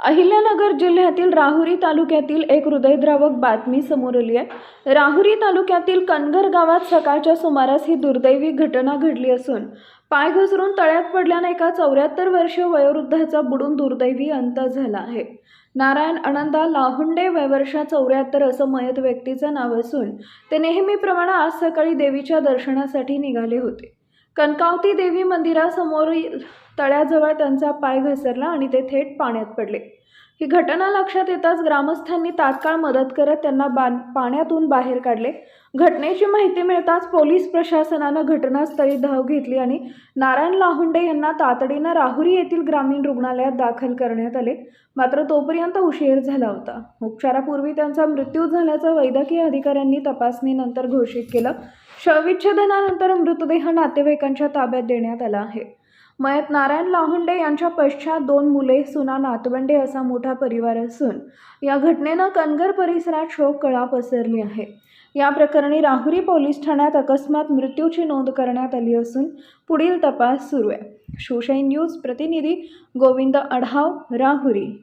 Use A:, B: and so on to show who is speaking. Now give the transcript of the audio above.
A: अहिल्यानगर जिल्ह्यातील राहुरी तालुक्यातील एक हृदयद्रावक बातमी समोर आली आहे. राहुरी तालुक्यातील कनगर गावात सकाळच्या सुमारास ही दुर्दैवी घटना घडली असून पाय घसरून तळ्यात पडल्याने एका चौऱ्याहत्तर वर्षीय वयोवृद्धाचा बुडून दुर्दैवी अंत झाला आहे. नारायण अनंदा लाहुंडे वयवर्षा चौऱ्याहत्तर असं मयत व्यक्तीचं नाव असून ते नेहमीप्रमाणे आज सकाळी देवीच्या दर्शनासाठी निघाले होते. कनकावती देवी मंदिरासमोरील तळ्याजवळ त्यांचा पाय घसरला आणि ते थेट पाण्यात पडले. ही घटना लक्षात येताच ग्रामस्थांनी तात्काळ मदत करत त्यांना बा पाण्यातून बाहेर काढले. घटनेची माहिती मिळताच पोलीस प्रशासनानं घटनास्थळी धाव घेतली आणि नारायण लाहुंडे यांना तातडीनं राहुरी येथील ग्रामीण रुग्णालयात दाखल करण्यात आले. मात्र तोपर्यंत उशीर झाला होता. उपचारापूर्वी त्यांचा मृत्यू झाल्याचं वैद्यकीय अधिकाऱ्यांनी तपासणीनंतर घोषित केलं. शवविच्छेदनानंतर मृतदेह नातेवाईकांच्या ताब्यात देण्यात आला आहे. मयत नारायण लाहुंडे यांच्या पश्चात दोन मुले सुना नातवंडे असा मोठा परिवार असून या घटनेनं कनगर परिसरात शोककळा पसरली आहे. या प्रकरणी राहुरी पोलीस ठाण्यात अकस्मात मृत्यूची नोंद करण्यात आली असून पुढील तपास सुरू आहे. शिवशाही न्यूज प्रतिनिधी गोविंद अढाव राहुरी.